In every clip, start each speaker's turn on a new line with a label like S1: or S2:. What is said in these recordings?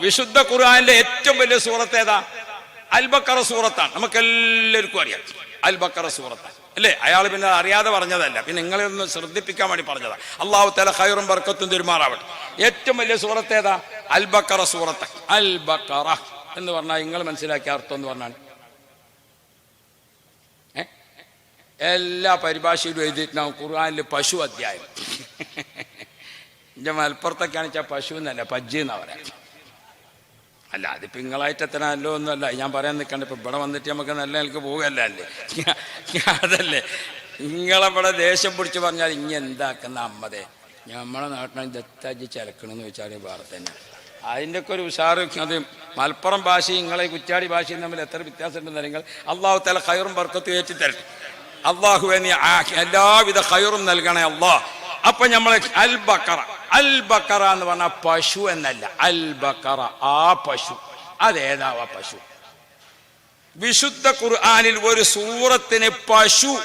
S1: വിശുദ്ധ ഖുർആനിലെ ഏറ്റവും വലിയ സൂറത്ത് ഏതാ? അൽബക്കറ സൂറത്താണ്. നമുക്ക് എല്ലാവർക്കും അറിയാം. അൽബക്കറ സൂറത്താണ്. അല്ലേ? അയാൾ പിന്നെ അറിയാതെ പറഞ്ഞതല്ല. പിന്നെ നിങ്ങളെ ഒന്ന് ശ്രദ്ധിപ്പിക്കാൻ വേണ്ടി പറഞ്ഞതാ. അള്ളാഹു തല ഹൈറും ബർക്കത്തും തിരുമാറാവട്ടെ. ഏറ്റവും വലിയ സൂറത്ത് ഏതാ? അൽബക്കറ സൂറത്ത്. അൽബക്കറ എന്ന് പറഞ്ഞാൽ നിങ്ങൾ മനസ്സിലാക്കിയ അർത്ഥം എന്ന് പറഞ്ഞാൽ? എല്ലാ പരിഭാഷയിലും എഴുതിയിട്ടുണ്ടാവും ഖുർആാനിൽ പശു അധ്യായം. എന്റെ മലപ്പുറത്തൊക്കെയാണ് വെച്ചാൽ പശു എന്നല്ല പജ്ജി എന്നാ പറയാം. അല്ല അതിപ്പോൾ നിങ്ങളായിട്ട് എത്ര നല്ലോ ഒന്നുമല്ല ഞാൻ പറയാൻ നിൽക്കണ്ട. ഇപ്പം ഇവിടെ വന്നിട്ട് നമുക്ക് നല്ല നിലയ്ക്ക് പോകുകയല്ല അല്ലേ? അതല്ലേ. നിങ്ങളവിടെ ദേഷ്യം പിടിച്ച് പറഞ്ഞാൽ ഇനി എന്താക്കുന്ന അമ്മതേ? നമ്മളെ നാട്ടിൽ ദത്താജി ചിലക്കണമെന്ന് വെച്ചാൽ വേറെ തന്നെ. അതിന്റെ ഒക്കെ ഒരു ഉഷാറ് അത് മലപ്പുറം ഭാഷയും നിങ്ങളെ കുറ്റാടി ഭാഷയും തമ്മിൽ എത്ര വ്യത്യാസമുണ്ടെന്ന് നിങ്ങൾ അള്ളാഹു തല ഖൈറും വർക്കത്ത് ഏറ്റിത്തരട്ടെ അള്ളാഹു നീ എല്ലാവിധ ഖൈറും നൽകണേ അള്ളാഹ്. അപ്പൊ നമ്മളെ അൽ ബക്കറ അൽ ബക്കറ എന്ന് പറഞ്ഞ പശു എന്നല്ല. അൽ ബക്കറ ആ പശു. അതേതാവാ പശു? വിശുദ്ധ ഖുർആാനിൽ ഒരു സൂറത്തിന് പശു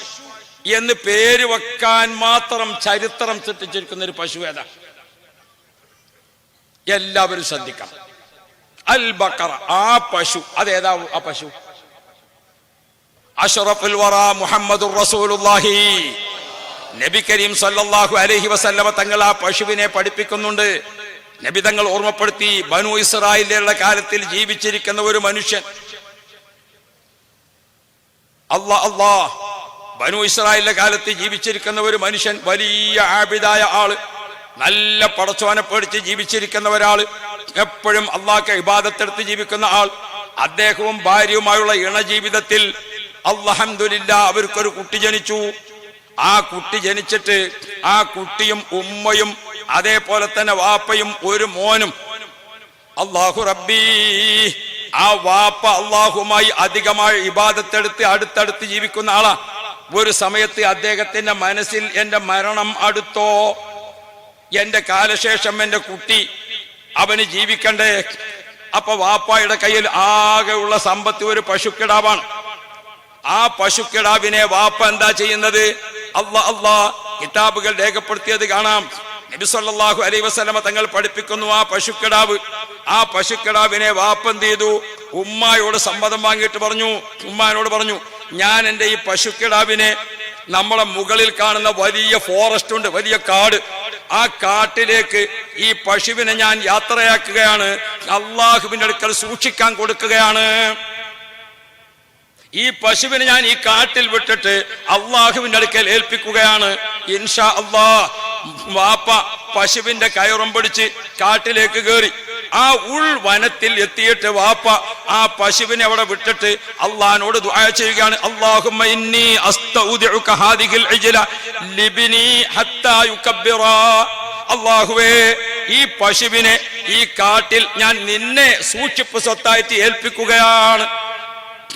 S1: എന്ന് പേര് വെക്കാൻ മാത്രം ചരിത്രം സൃഷ്ടിച്ചിരിക്കുന്ന ഒരു പശു ഏതാ? എല്ലാവരും ശ്രദ്ധിക്കണം. അൽ ബക്കറ ആ പശു. അതേതാ ആ പശു? അഷറഫുൽ വറ മുഹമ്മദ് റസൂലുള്ളാഹി. നബി കരീം സല്ലാഹു അലഹി വസല്ലമ തങ്ങൾ ആ പശുവിനെ പഠിപ്പിക്കുന്നുണ്ട്. നബി തങ്ങൾ ഓർമ്മപ്പെടുത്തി ബനു ഇസ്രായേലിലുള്ള കാലത്തിൽ ജീവിച്ചിരിക്കുന്ന ഒരു മനുഷ്യൻ. അള്ളാ അള്ളാ ബനു ഇസ്രായേലിന്റെ കാലത്ത് ജീവിച്ചിരിക്കുന്ന ഒരു മനുഷ്യൻ വലിയ ആബിദായ ആൾ. നല്ല പടച്ചോനെ പേടിച്ച് ജീവിച്ചിരിക്കുന്ന ഒരാൾ. എപ്പോഴും അള്ളാഹ്ക്ക് ഇബാദത്തെടുത്ത് ജീവിക്കുന്ന ആൾ. അദ്ദേഹവും ഭാര്യയുമായുള്ള ഇണജീവിതത്തിൽ അള്ളഹമില്ല അവർക്കൊരു കുട്ടി ജനിച്ചു. ആ കുട്ടി ജനിച്ചിട്ട് ആ കുട്ടിയും ഉമ്മയും അതേപോലെ തന്നെ വാപ്പയും ഒരു മോനും. അള്ളാഹു റബ്ബി ആ വാപ്പ അള്ളാഹുമായി അധികമായി ഇബാദത്തെടുത്ത് അടുത്തടുത്ത് ജീവിക്കുന്ന ആളാ. ഒരു സമയത്ത് അദ്ദേഹത്തിന്റെ മനസ്സിൽ എന്റെ മരണം അടുത്തോ എന്റെ കാലശേഷം എന്റെ കുട്ടി അവന് ജീവിക്കണ്ടേ? അപ്പൊ വാപ്പായുടെ കയ്യിൽ ആകെയുള്ള സമ്പത്ത് ഒരു പശുക്കിടാവാണ്. ആ പശുക്കിടാവിനെ വാപ്പ എന്താ ചെയ്യുന്നത്? അള്ളാ അള്ളാ കിതാബുകൾ രേഖപ്പെടുത്തിയത് കാണാം. നബി അലൈ വസ്ലമ തങ്ങൾ പഠിപ്പിക്കുന്നു ആ പശുക്കിടാവ്. ആ പശുക്കിടാവിനെ വാപ്പ എന്ത് ചെയ്തു? ഉമ്മായോട് സമ്മതം വാങ്ങിയിട്ട് പറഞ്ഞു. ഉമ്മാനോട് പറഞ്ഞു ഞാൻ എന്റെ ഈ പശുക്കിടാവിനെ നമ്മളെ മുകളിൽ കാണുന്ന വലിയ ഫോറസ്റ്റ് ഉണ്ട് വലിയ കാട്. ആ കാട്ടിലേക്ക് ഈ പശുവിനെ ഞാൻ യാത്രയാക്കുകയാണ്. അള്ളാഹുവിന്റെ അടുക്കൽ സൂക്ഷിക്കാൻ കൊടുക്കുകയാണ്. ഈ പശുവിനെ ഞാൻ ഈ കാട്ടിൽ വിട്ടിട്ട് അള്ളാഹുവിന്റെ അടുക്കൽ ഏൽപ്പിക്കുകയാണ്. ഇൻഷാ അള്ളാ വാപ്പ പശുവിന്റെ കയറും പിടിച്ച് കാട്ടിലേക്ക് കയറി. ആ ഉൾ വനത്തിൽ എത്തിയിട്ട് വാപ്പ ആ പശുവിനെ അവിടെ വിട്ടിട്ട് അള്ളഹാനോട് ദുആ ചെയ്യുകയാണ്. അല്ലാഹുമ്മ ഇന്നി ഇജ്ല ലിബ്നി ഹത്താ അള്ളാഹുവേ ഈ പശുവിനെ ഈ കാട്ടിൽ ഞാൻ നിന്നെ സൂക്ഷിപ്പ് സ്വത്തായിട്ട് ഏൽപ്പിക്കുകയാണ്.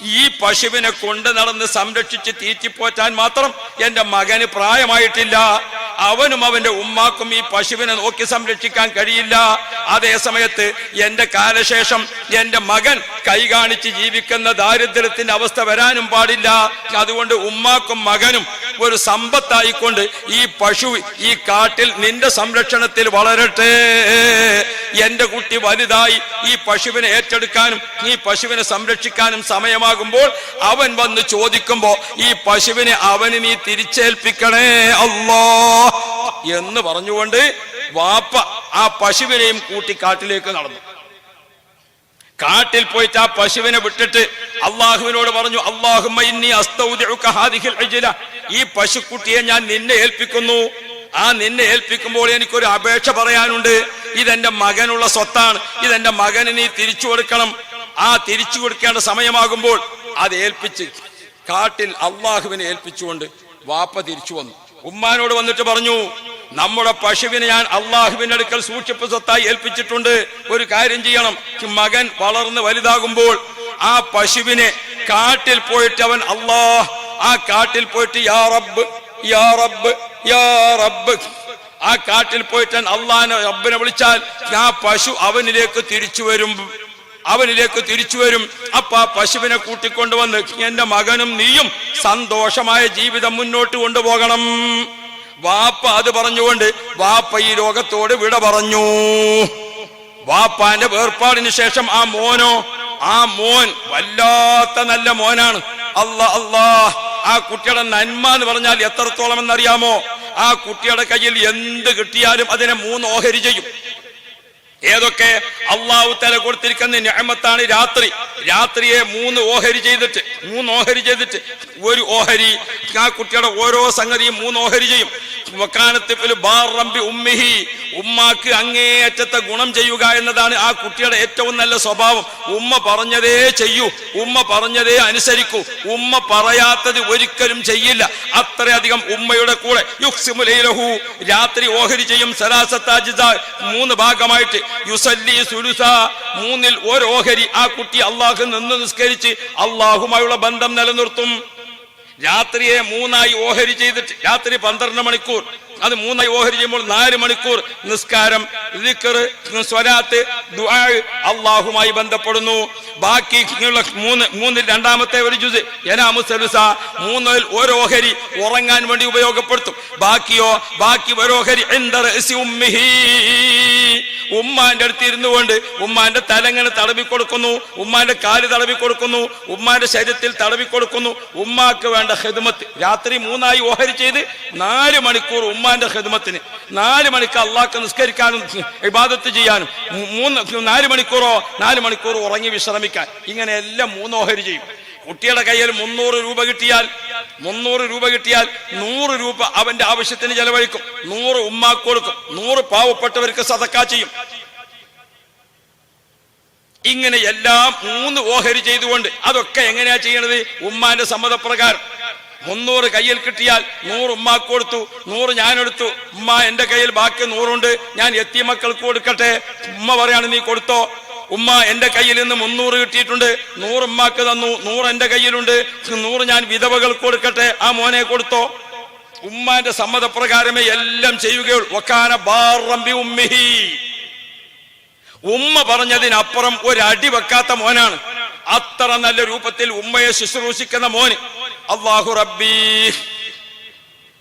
S1: ഈ പശുവിനെ കൊണ്ട് നടന്ന് സംരക്ഷിച്ച് തീറ്റിപ്പോറ്റാൻ മാത്രം എന്റെ മകന് പ്രായമായിട്ടില്ല. അവനും അവന്റെ ഉമ്മാക്കും ഈ പശുവിനെ നോക്കി സംരക്ഷിക്കാൻ കഴിയില്ല. അതേ സമയത്ത് എന്റെ കാലശേഷം എന്റെ മകൻ കൈ കാണിച്ച് ജീവിക്കുന്ന ദാരിദ്ര്യത്തിന്റെ അവസ്ഥ വരാനും പാടില്ല. അതുകൊണ്ട് ഉമ്മാക്കും മകനും ഒരു സമ്പത്തായിക്കൊണ്ട് ഈ പശു ഈ കാട്ടിൽ നിന്റെ സംരക്ഷണത്തിൽ വളരട്ടെ. എന്റെ കുട്ടി വലുതായി ഈ പശുവിനെ ഏറ്റെടുക്കാനും ഈ പശുവിനെ സംരക്ഷിക്കാനും സമയമാകുമ്പോൾ അവൻ വന്ന് ചോദിക്കുമ്പോ ഈ പശുവിനെ അവന് നീ തിരിച്ചേൽപ്പിക്കണേ അല്ലോ. എന്ന് പറഞ്ഞുകൊണ്ട് വാപ്പ ആ പശുവിനെയും കൂട്ടി കാട്ടിലേക്ക് നടന്നു. കാട്ടിൽ പോയിട്ട് ആ പശുവിനെ വിട്ടിട്ട് അള്ളാഹുവിനോട് പറഞ്ഞു ഇജ്ല. ഈ പശുക്കുട്ടിയെ ഞാൻ നിന്നെ ഏൽപ്പിക്കുന്നു. ആ നിന്നെ ഏൽപ്പിക്കുമ്പോൾ എനിക്കൊരു അപേക്ഷ പറയാനുണ്ട്. ഇതെന്റെ മകനുള്ള സ്വത്താണ്. ഇതെന്റെ മകന് നീ തിരിച്ചു കൊടുക്കണം. ആ തിരിച്ചു കൊടുക്കേണ്ട സമയമാകുമ്പോൾ അത് ഏൽപ്പിച്ച് കാട്ടിൽ അള്ളാഹുവിനെ ഏൽപ്പിച്ചുകൊണ്ട് വാപ്പ തിരിച്ചു വന്നു. ഉമ്മാനോട് വന്നിട്ട് പറഞ്ഞു നമ്മുടെ പശുവിനെ ഞാൻ അള്ളാഹുവിന്റെ അടുക്കൽ സൂക്ഷിപ്പ് സ്വത്തായി ഏൽപ്പിച്ചിട്ടുണ്ട്. ഒരു കാര്യം ചെയ്യണം. മകൻ വളർന്ന് വലുതാകുമ്പോൾ ആ പശുവിനെ കാട്ടിൽ പോയിട്ട് അവൻ അള്ളാഹ് ആ കാട്ടിൽ പോയിട്ട് യാ റബ്ബ് യാ റബ്ബ് യാ റബ്ബ്. ആ കാട്ടിൽ പോയിട്ട് അള്ളാഹിനെ റബ്ബിനെ വിളിച്ചാൽ ആ പശു അവനിലേക്ക് തിരിച്ചു വരും. അവനിലേക്ക് തിരിച്ചു വരും. അപ്പൊ ആ പശുവിനെ കൂട്ടിക്കൊണ്ടുവന്ന് എന്റെ മകനും നീയും സന്തോഷമായ ജീവിതം മുന്നോട്ട് കൊണ്ടുപോകണം. വാപ്പ അത് പറഞ്ഞുകൊണ്ട് വാപ്പ ഈ രോഗത്തോട് വിട പറഞ്ഞു. വാപ്പാന്റെ വേർപാടിന് ശേഷം ആ മോനോ ആ മോൻ വല്ലാത്ത നല്ല മോനാണ്. അല്ല അല്ലാ ആ കുട്ടിയുടെ നന്മ എന്ന് പറഞ്ഞാൽ എത്രത്തോളം എന്നറിയാമോ ആ കുട്ടിയുടെ കയ്യിൽ എന്ത് കിട്ടിയാലും അതിനെ മൂന്ന് ഓഹരി ചെയ്യും. ഏതൊക്കെ അള്ളാഹു തല കൊടുത്തിരിക്കുന്ന ഞാമത്താണ് രാത്രി. രാത്രിയെ മൂന്ന് ഓഹരി ചെയ്തിട്ട് മൂന്ന് ഓഹരി ചെയ്തിട്ട് ഒരു ഓഹരി. ആ കുട്ടിയുടെ ഓരോ സംഗതിയും മൂന്ന് ഓഹരി ചെയ്യും. ഉമ്മിഹി. ഉമ്മാക്ക് അങ്ങേയറ്റത്തെ ഗുണം ചെയ്യുക എന്നതാണ് ആ കുട്ടിയുടെ ഏറ്റവും നല്ല സ്വഭാവം. ഉമ്മ പറഞ്ഞതേ ചെയ്യൂ ഉമ്മ പറഞ്ഞതേ അനുസരിക്കൂ. ഉമ്മ പറയാത്തത് ഒരിക്കലും ചെയ്യില്ല. അത്രയധികം ഉമ്മയുടെ കൂടെ. രാത്രി ഓഹരി ചെയ്യും സരാസത്താജിത മൂന്ന് ഭാഗമായിട്ട്. സുലുസ. മൂന്നിൽ ഓരോഹരി ആ കുട്ടി അള്ളാഹു നിന്ന് നിസ്കരിച്ച് അള്ളാഹുമായുള്ള ബന്ധം നിലനിർത്തും. രാത്രിയെ മൂന്നായി ഓഹരി ചെയ്തിട്ട് രാത്രി പന്ത്രണ്ട് മണിക്കൂർ. അത് മൂന്നായി ഓഹരി ചെയ്യുമ്പോൾ നാല് മണിക്കൂർ നിസ്കാരം സ്വരാത്ത് അള്ളാഹുമായി ബന്ധപ്പെടുന്നു. ബാക്കി മൂന്ന് മൂന്നിൽ രണ്ടാമത്തെ ഒരു ജുസ് എനാമു സലുസ മൂന്നിൽ ഒരു ഓഹരി ഉറങ്ങാൻ വേണ്ടി ഉപയോഗപ്പെടുത്തും. ബാക്കിയോ ബാക്കി ഉമ്മിഹി. ഉമ്മാന്റെ അടുത്ത് ഇരുന്നു കൊണ്ട് ഉമ്മാന്റെ തലങ്ങനെ തടവി കൊടുക്കുന്നു ഉമ്മാന്റെ കാൽ തടവി കൊടുക്കുന്നു ഉമ്മാന്റെ ശരീരത്തിൽ തടവി കൊടുക്കുന്നു. ഉമ്മാക്ക് വേണ്ട ഹെദുമത്ത് രാത്രി മൂന്നായി ഓഹരി ചെയ്ത് നാല് മണിക്കൂർ ഉമ്മാന്റെ ഹിദ്മത്തിന് നാല് മണിക്ക് അള്ളാഹ്ക്ക് നിസ്കരിക്കാനും ഇബാദത്ത് ചെയ്യാനും. മൂന്ന് നാല് മണിക്കൂറോ നാല് മണിക്കൂർ ഉറങ്ങി വിശ്രമിക്കാൻ. ഇങ്ങനെ എല്ലാം മൂന്നോഹരി ചെയ്യും. കുട്ടിയുടെ കയ്യിൽ മുന്നൂറ് രൂപ കിട്ടിയാൽ മുന്നൂറ് രൂപ കിട്ടിയാൽ നൂറ് രൂപ അവന്റെ ആവശ്യത്തിന് ചെലവഴിക്കും. നൂറ് ഉമ്മാക്ക് കൊടുക്കും. നൂറ് പാവപ്പെട്ടവർക്ക് സതക്ക ചെയ്യും. ഇങ്ങനെ എല്ലാം മൂന്ന് ഓഹരി ചെയ്തുകൊണ്ട് അതൊക്കെ എങ്ങനെയാ ചെയ്യണത്? ഉമ്മാന്റെ സമ്മതപ്രകാരം. മുന്നൂറ് കയ്യിൽ കിട്ടിയാൽ നൂറ് ഉമ്മാക്ക് കൊടുത്തു നൂറ് ഞാനെടുത്തു. ഉമ്മ എന്റെ കയ്യിൽ ബാക്കി നൂറുണ്ട്. ഞാൻ എത്തിയ മക്കൾക്ക് കൊടുക്കട്ടെ. ഉമ്മ പറയാണ് നീ കൊടുത്തോ. ഉമ്മ എന്റെ കയ്യിൽ നിന്ന് മുന്നൂറ് കിട്ടിയിട്ടുണ്ട്. നൂറ് ഉമ്മാക്ക് തന്നു. നൂറ് എന്റെ കയ്യിലുണ്ട്. നൂറ് ഞാൻ വിധവകൾക്ക് കൊടുക്കട്ടെ. ആ മോനെ കൊടുത്തോ. ഉമ്മാന്റെ സമ്മതപ്രകാരമേ എല്ലാം ചെയ്യുകയുള്ളൂ. ഒക്കാന ബാറമ്പി ഉമ്മിഹി. ഉമ്മ പറഞ്ഞതിനപ്പുറം ഒരു അടി വെക്കാത്ത മോനാണ്. അത്ര നല്ല രൂപത്തിൽ ഉമ്മയെ ശുശ്രൂഷിക്കുന്ന മോന്. അള്ളാഹു റബ്ബി.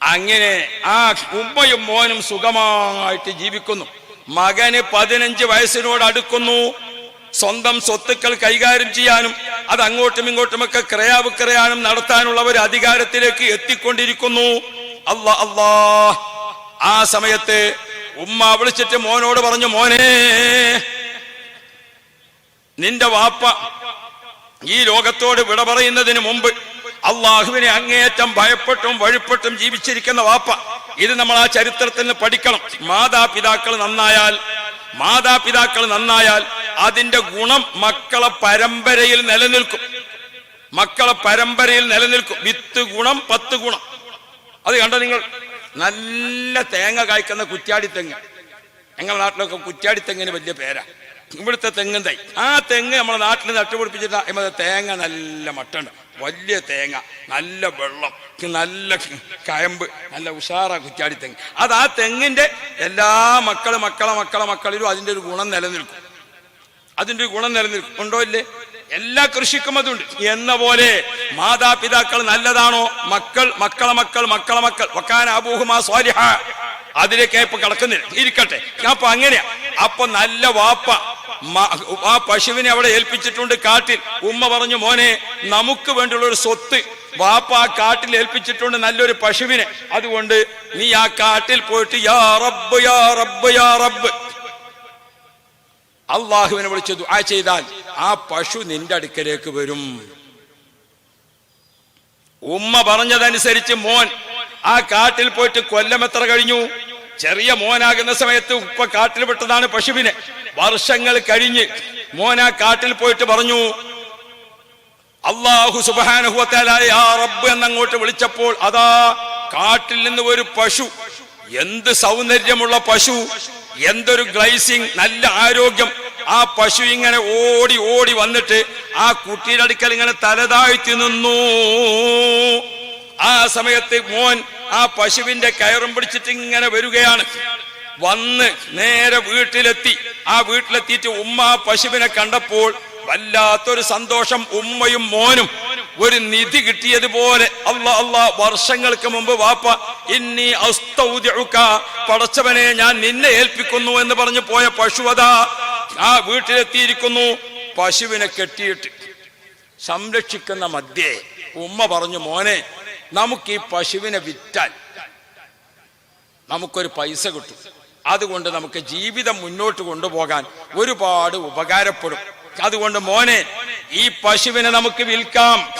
S1: അങ്ങനെ ആ ഉമ്മയും മോനും സുഖമായിട്ട് ജീവിക്കുന്നു. മകന് പതിനഞ്ച് വയസ്സിനോട് അടുക്കുന്നു. സ്വന്തം സ്വത്തുക്കൾ കൈകാര്യം ചെയ്യാനും അത് അങ്ങോട്ടും ഇങ്ങോട്ടുമൊക്കെ ക്രയാവിക്രയാനും നടത്താനുള്ള ഒരു അധികാരത്തിലേക്ക് എത്തിക്കൊണ്ടിരിക്കുന്നു. അല്ലാ അല്ലാ. ആ സമയത്ത് ഉമ്മ വിളിച്ചിട്ട് മോനോട് പറഞ്ഞു മോനെ നിന്റെ വാപ്പ ഈ ലോകത്തോട് വിട പറയുന്നതിന് മുമ്പ് അള്ളാഹുവിനെ അങ്ങേയറ്റം ഭയപ്പെട്ടും വഴിപ്പെട്ടും ജീവിച്ചിരിക്കുന്ന വാപ്പ. ഇത് നമ്മൾ ആ ചരിത്രത്തിൽ നിന്ന് പഠിക്കണം. മാതാപിതാക്കൾ നന്നായാൽ മാതാപിതാക്കൾ നന്നായാൽ അതിന്റെ ഗുണം മക്കളെ പരമ്പരയിൽ നിലനിൽക്കും. മക്കളെ പരമ്പരയിൽ നിലനിൽക്കും. വിത്ത് ഗുണം പത്ത് ഗുണം. അത് കണ്ടോ നിങ്ങൾ? നല്ല തേങ്ങ കായ്ക്കുന്ന കുറ്റ്യാടി തെങ്ങ് ഞങ്ങളുടെ നാട്ടിലൊക്കെ കുറ്റ്യാടി തെങ്ങിന് വലിയ പേരാ. ഇവിടുത്തെ തെങ്ങും തൈ. ആ തെങ്ങ് നമ്മളെ നാട്ടിൽ നട്ടുപിടിപ്പിച്ചിട്ട് അതിന്മേൽ തേങ്ങ നല്ല മട്ടുണ്ട്. വലിയ തേങ്ങ നല്ല വെള്ളം നല്ല കയമ്പ് നല്ല ഉഷാറ കുറ്റാടി തെങ്ങ്. അത് ആ തെങ്ങിന്റെ എല്ലാ മക്കളും മക്കളെ മക്കളെ മക്കളിലും അതിന്റെ ഒരു ഗുണം നിലനിൽക്കും. അതിന്റെ ഒരു ഗുണം നിലനിൽക്കും. ഉണ്ടോ ഇല്ലേ? എല്ലാ കൃഷിക്കും അതുണ്ട്. എന്ന പോലെ മാതാപിതാക്കൾ നല്ലതാണോ? മക്കൾ മക്കളെ മക്കൾ മക്കളെ മക്കൾ. വക്കാൻ അബൂഹുമാ സ്വാലിഹ. അതിലേക്ക് ഇപ്പൊ കിടക്കുന്നില്ല. ഇരിക്കട്ടെ. അപ്പൊ അങ്ങനെയാ. അപ്പൊ നല്ല വാപ്പ ആ പശുവിനെ അവിടെ ഏൽപ്പിച്ചിട്ടുണ്ട് കാട്ടിൽ. ഉമ്മ പറഞ്ഞു മോനെ നമുക്ക് വേണ്ടിയുള്ള ഒരു സ്വത്ത് വാപ്പ ആ കാട്ടിൽ ഏൽപ്പിച്ചിട്ടുണ്ട് നല്ലൊരു പശുവിനെ. അതുകൊണ്ട് നീ ആ കാട്ടിൽ പോയിട്ട് യാ റബ്ബ് യാ റബ്ബ് യാ റബ്ബ്. അള്ളാഹുവിനെ വിളിച്ച് ദുആ ചെയ്താൽ ആ പശു നിന്റെ അടുക്കലേക്ക് വരും. ഉമ്മ പറഞ്ഞതനുസരിച്ച് മോൻ ആ കാട്ടിൽ പോയിട്ട് കൊല്ലം എത്ര കഴിഞ്ഞു? ചെറിയ മോനാകുന്ന സമയത്ത് ഉപ്പ കാട്ടിൽ വിട്ടതാണ് പശുവിനെ. വർഷങ്ങൾ കഴിഞ്ഞ് മോന കാട്ടിൽ പോയിട്ട് പറഞ്ഞു അള്ളാഹു സുബാനുഹുവത്തേലായ ആ റബ്ബ് എന്നങ്ങോട്ട് വിളിച്ചപ്പോൾ അതാ കാട്ടിൽ നിന്ന് ഒരു പശു എന്ത് സൗന്ദര്യമുള്ള പശു എന്തൊരു ഗ്ലൈസിങ് നല്ല ആരോഗ്യം. ആ പശു ഇങ്ങനെ ഓടി ഓടി വന്നിട്ട് ആ കുട്ടിയുടെ അടുക്കൽ ഇങ്ങനെ തലതാഴ്ത്തി നിന്നു. ആ സമയത്ത് മോൻ ആ പശുവിന്റെ കയറും പിടിച്ചിട്ട് ഇങ്ങനെ വരികയാണ്. വന്ന് നേരെ വീട്ടിലെത്തി. ആ വീട്ടിലെത്തിയിട്ട് ഉമ്മ ആ പശുവിനെ കണ്ടപ്പോൾ വല്ലാത്തൊരു സന്തോഷം. ഉമ്മയും മോനും ഒരു നിധി കിട്ടിയതുപോലെ അല്ല അല്ല വർഷങ്ങൾക്ക് മുമ്പ് വാപ്പ ഇന്നി പടച്ചവനെ ഞാൻ നിന്നെ ഏൽപ്പിക്കുന്നു എന്ന് പറഞ്ഞു പോയ പശുവത ആ വീട്ടിലെത്തിയിരിക്കുന്നു. പശുവിനെ കെട്ടിയിട്ട് സംരക്ഷിക്കുന്ന മധ്യേ ഉമ്മ പറഞ്ഞു മോനെ നമുക്ക് ഈ പശുവിനെ വിറ്റാൽ നമുക്കൊരു പൈസ കിട്ടും. അതുകൊണ്ട് നമുക്ക് ജീവിതം മുന്നോട്ട് കൊണ്ടുപോകാൻ ഒരുപാട് ഉപകാരപ്പെടും. അതുകൊണ്ട് മോനെ ഈ പശുവിനെ നമുക്ക് വിൽക്കാം.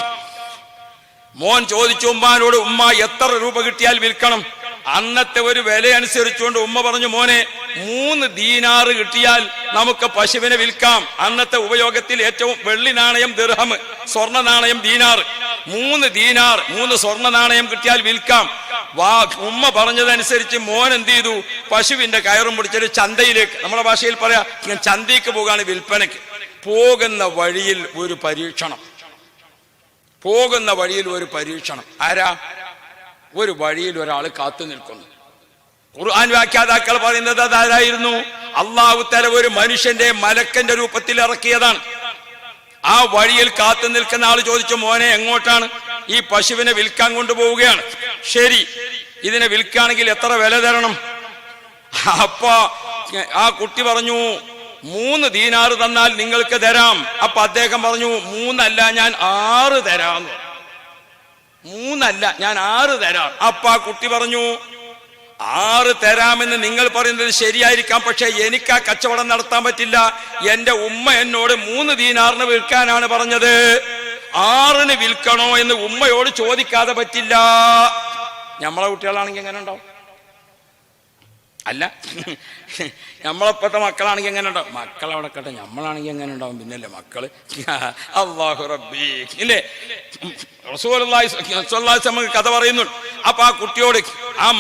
S1: മോൻ ചോദിച്ചു ഉമ്മാനോട് ഉമ്മ എത്ര രൂപ കിട്ടിയാൽ വിൽക്കണം? അന്നത്തെ ഒരു വില അനുസരിച്ചുകൊണ്ട് ഉമ്മ പറഞ്ഞു മോനെ മൂന്ന് ദീനാറ് കിട്ടിയാൽ നമുക്ക് പശുവിനെ വിൽക്കാം. അന്നത്തെ ഉപയോഗത്തിൽ ഏറ്റവും വെള്ളി നാണയം ദിർഹം സ്വർണ നാണയം ദീനാർ മൂന്ന് ദീനാർ മൂന്ന് സ്വർണ നാണയം കിട്ടിയാൽ വിൽക്കാം. വാ ഉമ്മ പറഞ്ഞതനുസരിച്ച് മോൻ എന്ത് ചെയ്തു? പശുവിന്റെ കയറും പിടിച്ചൊരു ചന്തയിലേക്ക് നമ്മുടെ ഭാഷയിൽ പറയാ ചന്തയ്ക്ക് പോകാണ് വിൽപ്പനയ്ക്ക്. പോകുന്ന വഴിയിൽ ഒരു പരീക്ഷണം. പോകുന്ന വഴിയിൽ ഒരു പരീക്ഷണം. ആരാ? ഒരു വഴിയിൽ ഒരാൾ കാത്തു നിൽക്കുന്നു. ഖുർആൻ വ്യാഖ്യാതാക്കൾ പറയുന്നത് അതായിരുന്നു അള്ളാഹു തല ഒരു മനുഷ്യന്റെ മലക്കന്റെ രൂപത്തിൽ ഇറക്കിയതാണ്. ആ വഴിയിൽ കാത്തു നിൽക്കുന്ന ആൾ ചോദിച്ചു മോനെ എങ്ങോട്ടാണ് ഈ പശുവിനെ വിൽക്കാൻ കൊണ്ടുപോവുകയാണ്? ശരി ഇതിനെ വിൽക്കുകയാണെങ്കിൽ എത്ര വില തരണം? അപ്പൊ ആ കുട്ടി പറഞ്ഞു മൂന്ന് ദീനാറ് തന്നാൽ നിങ്ങൾക്ക് തരാം. അപ്പൊ അദ്ദേഹം പറഞ്ഞു മൂന്നല്ല ഞാൻ ആറ് തരാന്ന് മൂന്നല്ല ഞാൻ ആറ് തരാം. അപ്പ കുട്ടി പറഞ്ഞു ആറ് തരാമെന്ന് നിങ്ങൾ പറയുന്നത് ശരിയായിരിക്കാം പക്ഷെ എനിക്ക് ആ കച്ചവടം നടത്താൻ പറ്റില്ല. എന്റെ ഉമ്മ എന്നോട് മൂന്ന് ദീനാറിന് വിൽക്കാനാണ് പറഞ്ഞത്. ആറിന് വിൽക്കണോ എന്ന് ഉമ്മയോട് ചോദിക്കാതെ പറ്റില്ല. നമ്മളെ കുട്ടികളാണെങ്കിൽ എങ്ങനെ ഉണ്ടാവും? അല്ല. നമ്മളെപ്പോഴത്തെ മക്കളാണെങ്കിൽ എങ്ങനെ ഉണ്ടാവും മക്കൾ അവിടെ കട്ടെ നമ്മളാണെങ്കിൽ എങ്ങനെ ഉണ്ടാവും പിന്നല്ലേ മക്കൾ അള്ളാഹു വസല്ലം കഥ പറയുന്നുണ്ട്. അപ്പൊ ആ കുട്ടിയോട് ആ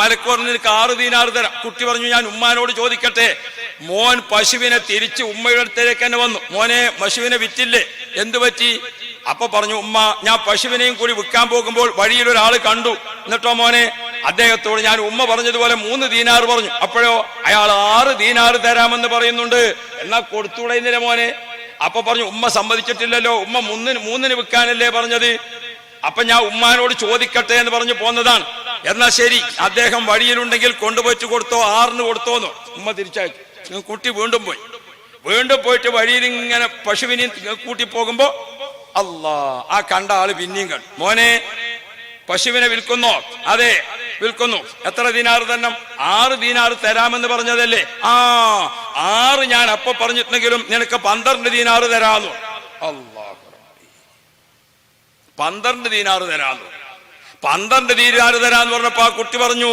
S1: നിനക്ക് ആറ് ദീനാറ് തരാം. കുട്ടി പറഞ്ഞു ഞാൻ ഉമ്മാനോട് ചോദിക്കട്ടെ. മോൻ പശുവിനെ തിരിച്ച് ഉമ്മയുടെ അടുത്തേക്ക് തന്നെ വന്നു. മോനെ പശുവിനെ വിറ്റില്ലേ? എന്തു പറ്റി? അപ്പൊ പറഞ്ഞു ഉമ്മ ഞാൻ പശുവിനെയും കൂടി വിൽക്കാൻ പോകുമ്പോൾ വഴിയിൽ ഒരാൾ കണ്ടു. എന്നിട്ടോ മോനെ അദ്ദേഹത്തോട് ഞാൻ ഉമ്മ പറഞ്ഞതുപോലെ മൂന്ന് ദീനാറ് പറഞ്ഞു. അപ്പോഴോ അയാൾ ആറ് ദീനാറ് തരാമെന്ന് പറയുന്നുണ്ട്. എന്നാ കൊടുത്തൂടെ ഇന്നില്ല മോനെ? അപ്പൊ പറഞ്ഞു ഉമ്മ സമ്മതിച്ചിട്ടില്ലല്ലോ. ഉമ്മ മൂന്നിന് മൂന്നിന് വിൽക്കാനല്ലേ പറഞ്ഞത്? അപ്പൊ ഞാൻ ഉമ്മാനോട് ചോദിക്കട്ടെ എന്ന് പറഞ്ഞു പോന്നതാണ്. എന്നാ ശരി അദ്ദേഹം വഴിയിലുണ്ടെങ്കിൽ കൊണ്ടുപോയിട്ട് കൊടുത്തോ ആറിന് കൊടുത്തോന്നോ ഉമ്മ തിരിച്ചയച്ചു. കുട്ടി വീണ്ടും പോയി. വീണ്ടും പോയിട്ട് വഴിയിൽ ഇങ്ങനെ പശുവിനെയും കൂട്ടി പോകുമ്പോ അല്ലാ ആ കണ്ട ആൾ പിന്നെയും കണ്ടു. മോനെ പശുവിനെ വിൽക്കുന്നു. അതെ വിൽക്കുന്നു. എത്ര ദിനാർ തന്നെ ആറ് ദിനാർ തരാമെന്ന് പറഞ്ഞതല്ലേ? ആ ആറ് ഞാൻ അപ്പൊ പറഞ്ഞിട്ടുണ്ടെങ്കിലും നിനക്ക് പന്ത്രണ്ട് ദിനാർ തരാന്നു. പന്ത്രണ്ട് ദിനാർ തരാന്നു. പന്ത്രണ്ട് ദീനാറ് തരാന്ന് പറഞ്ഞപ്പോ ആ കുട്ടി പറഞ്ഞു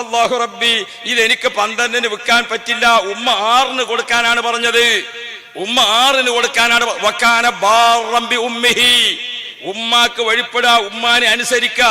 S1: അള്ളാഹു റബ്ബി ഇതെനിക്ക് പന്ത്രണ്ടിന് വിൽക്കാൻ പറ്റില്ല. ഉമ്മ ആറിന് കൊടുക്കാനാണ് പറഞ്ഞത്. ഉമ്മ ആറിന് കൊടുക്കാനാണ് വക്കാന ബാറമ്പി ഉമ്മിഹി. ഉമ്മാക്ക് വഴിപ്പെടാ ഉമ്മാനെ അനുസരിക്ക.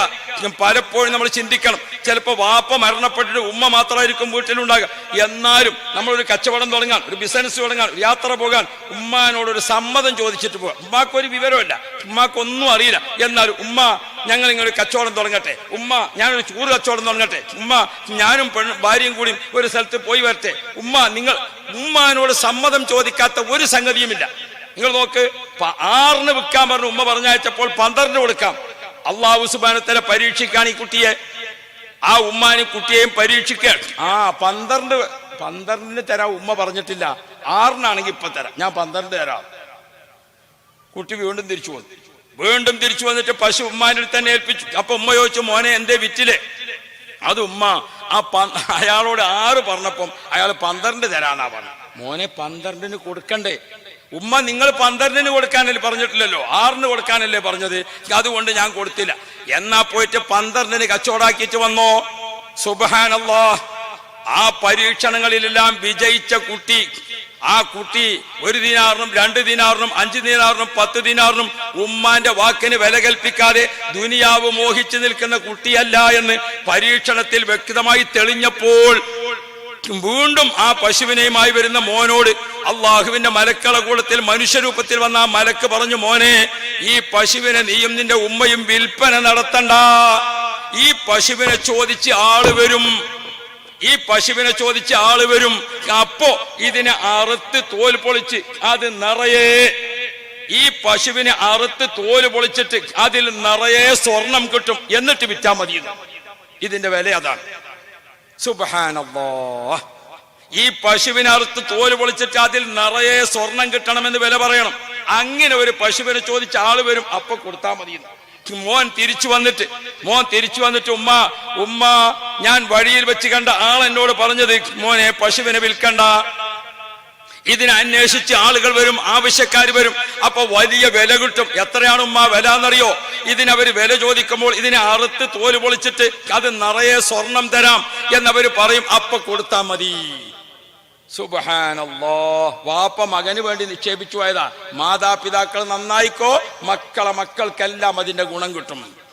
S1: ഞാൻ പലപ്പോഴും നമ്മൾ ചിന്തിക്കണം. ചിലപ്പോൾ വാപ്പ മരണപ്പെട്ടിട്ട് ഉമ്മ മാത്രമായിരിക്കും വീട്ടിലുണ്ടാകുക. എന്നാലും നമ്മളൊരു കച്ചവടം തുടങ്ങാൻ ഒരു ബിസിനസ് തുടങ്ങാൻ യാത്ര പോകാൻ ഉമ്മാനോട് ഒരു സമ്മതം ചോദിച്ചിട്ട് പോകാം. ഉമ്മാക്ക് ഒരു വിവരമില്ല. ഉമ്മാക്കൊന്നും അറിയില്ല. എന്നാലും ഉമ്മ ഞങ്ങൾ ഇങ്ങനെ കച്ചവടം തുടങ്ങട്ടെ. ഉമ്മ ഞാനൊരു ചൂട് കച്ചവടം തുടങ്ങട്ടെ. ഉമ്മ ഞാനും പെണ് ഭാര്യയും കൂടി ഒരു സ്ഥലത്ത് പോയി വരട്ടെ. ഉമ്മ നിങ്ങൾ ഉമ്മാനോട് സമ്മതം ചോദിക്കാത്ത ഒരു സംഗതിയുമില്ല. നിങ്ങൾ നോക്ക് ആറിന് വിൽക്കാൻ പറഞ്ഞു ഉമ്മ പറഞ്ഞയച്ചപ്പോൾ പന്ത്രണ്ട് കൊടുക്കാം. അള്ളാഹു സുബാനത്തിനെ പരീക്ഷിക്കാൻ ഈ കുട്ടിയെ. ആ ഉമ്മാനും കുട്ടിയെയും പരീക്ഷിക്കാൻ. ആ പന്ത്രണ്ട് പന്ത്രണ്ടിന് തരാം ഉമ്മ പറഞ്ഞിട്ടില്ല. ആറിനാണെങ്കിൽ ഇപ്പൊ തരാം. ഞാൻ പന്ത്രണ്ട് തരാം. കുട്ടി വീണ്ടും തിരിച്ചു വന്നു. വീണ്ടും തിരിച്ചു വന്നിട്ട് പശു ഉമ്മാനിൽ തന്നെ ഏൽപ്പിച്ചു. അപ്പൊ ഉമ്മ ചോദിച്ചു മോനെ എന്തേ വിറ്റില്ലേ അത് ഉമ്മ ആ അയാളോട് ആറ് പറഞ്ഞപ്പം അയാൾ പന്ത്രണ്ട് തരാന്നാ പറഞ്ഞു മോനെ പന്ത്രണ്ടിന് കൊടുക്കണ്ടേ? ഉമ്മ നിങ്ങൾ പന്ത്രണ്ടിന് കൊടുക്കാനല്ലേ പറഞ്ഞിട്ടില്ലല്ലോ ആറിന് കൊടുക്കാനല്ലേ പറഞ്ഞത്? അതുകൊണ്ട് ഞാൻ കൊടുത്തില്ല. എന്നാ പോയിട്ട് പന്ത്രണ്ടിന് കച്ചവടാക്കിയിട്ട് വന്നോ? സുബാനല്ലോ ആ പരീക്ഷണങ്ങളിലെല്ലാം വിജയിച്ച കുട്ടി ആ കുട്ടി ഒരു ദിനാറിനും രണ്ട് ദിനാറിനും അഞ്ച് ദിനാറിനും പത്ത് ദിനാറിനും ഉമ്മാന്റെ വാക്കിന് വില കൽപ്പിക്കാതെ ദുനിയാവ് മോഹിച്ചു നിൽക്കുന്ന കുട്ടിയല്ല എന്ന് പരീക്ഷണത്തിൽ വ്യക്തമായി തെളിഞ്ഞപ്പോൾ വീണ്ടും ആ പശുവിനെയുമായി വരുന്ന മോനോട് അള്ളാഹുവിന്റെ മലക്കള കൂടത്തിൽ മനുഷ്യരൂപത്തിൽ വന്ന ആ മലക്ക് പറഞ്ഞു മോനെ ഈ പശുവിനെ നീയും നിന്റെ ഉമ്മയും വിൽപ്പന നടത്തണ്ട. ഈ പശുവിനെ ചോദിച്ച് ആൾ വരും. ഈ പശുവിനെ ചോദിച്ച് ആൾ വരും. അപ്പോ ഇതിനെ അറുത്ത് തോൽ പൊളിച്ച് അത് നിറയെ ഈ പശുവിനെ അറുത്ത് തോൽ പൊളിച്ചിട്ട് അതിൽ നിറയെ സ്വർണം കിട്ടും. എന്നിട്ട് വിറ്റാ മതി. ഇതിന്റെ വില അതാണ്. സുബഹാനല്ലാ ഈ പശുവിനെ അറുത്ത് തോൽ പൊളിച്ചിട്ട് അതിൽ നിറയെ സ്വർണം കിട്ടണമെന്ന് വില പറയണം. അങ്ങനെ ഒരു പശുവിനെ ചോദിച്ച ആൾ വരും അപ്പൊ കൊടുത്താൽ മതി മോൻ തിരിച്ചു വന്നിട്ട് മോൻ തിരിച്ചു വന്നിട്ട് ഉമ്മ ഉമ്മ ഞാൻ വഴിയിൽ വെച്ച് കണ്ട ആൾ എന്നോട് പറഞ്ഞത് മോനെ പശുവിനെ വിൽക്കണ്ട. ഇതിനെ അന്വേഷിച്ച് ആളുകൾ വരും ആവശ്യക്കാർ വരും. അപ്പൊ വലിയ വില കിട്ടും. എത്രയാണ് ഉമ്മ വില എന്നറിയോ? ഇതിനവർ വില ചോദിക്കുമ്പോൾ ഇതിനെ അറുത്ത് തോൽ പൊളിച്ചിട്ട് അത് നിറയെ സ്വർണം തരാം എന്നവർ പറയും അപ്പൊ കൊടുത്താ മതി. സുബഹാനല്ലോ. വാപ്പ മകന് വേണ്ടി നിക്ഷേപിച്ചു പോയതാ. മാതാപിതാക്കൾ നന്നായിക്കോ മക്കളെ മക്കൾക്കെല്ലാം അതിന്റെ ഗുണം കിട്ടും.